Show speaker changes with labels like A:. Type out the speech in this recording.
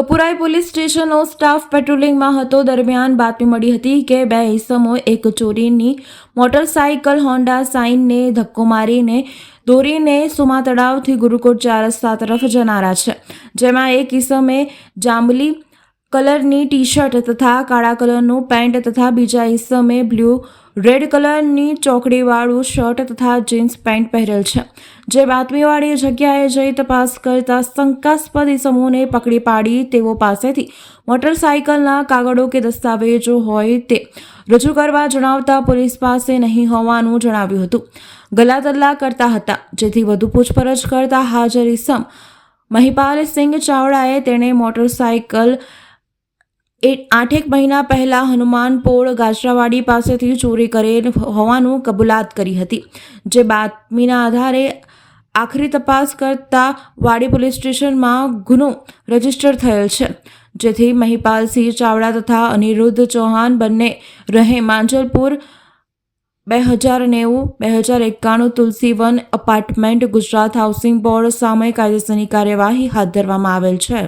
A: Kapurai police સ્ટેશનનો staff પેટ્રોલિંગમાં હતો. દરમિયાન બાતમી મળી હતી કે બે ઈસમો એક ચોરીની મોટરસાઇકલ હોન્ડા સાઇનને ધક્કો મારીને દોરીને સુમા તળાવથી ગુરુકુળ ચાર રસ્તા તરફ જનારા છે. જેમાં એક ઈસમે જાંબલી કલરની ટી શર્ટ તથા કાળા કલરનું પેન્ટ તથા બીજા ઈસમે બ્લુ, રેડ કલરની ચોકડીવાળું શર્ટ તથા જીન્સ પેન્ટ પહેરેલ છે. જે બાતમીવાળી જગ્યાએ જઈ તપાસ કરતા શંકાસ્પદ સમૂહને પકડી પાડી તેઓ પાસેથી મોટરસાયકલના કાગળો કે દસ્તાવેજો હોય તે રજૂ કરવા જણાવતા પોલીસ પાસે નહીં હોવાનું જણાવ્યું હતું. ગલાતલ્લા કરતા હતા, જેથી વધુ પૂછપરછ કરતા હાજર ઈસમ મહિપાલ સિંહ ચાવડાએ તેણે મોટરસાયકલ એ આઠેક મહિના પહેલાં હનુમાનપોળ ગાજરાવાડી પાસેથી ચોરી કરેલ હોવાનું કબૂલાત કરી હતી, જે બાતમીના આધારે આખરી તપાસ કરતા વાડી પોલીસ સ્ટેશનમાં ગુનો રજિસ્ટર થયેલ છે, જેથી મહિપાલસિંહ ચાવડા તથા અનિરુદ્ધ ચૌહાણ બંને રહે માંજલપુર બે હજાર નેવું, બે હજાર એકાણું Tulsivan apartment Gujarat housing board સામે કાયદેસરની કાર્યવાહી હાથ ધરવામાં આવેલ છે.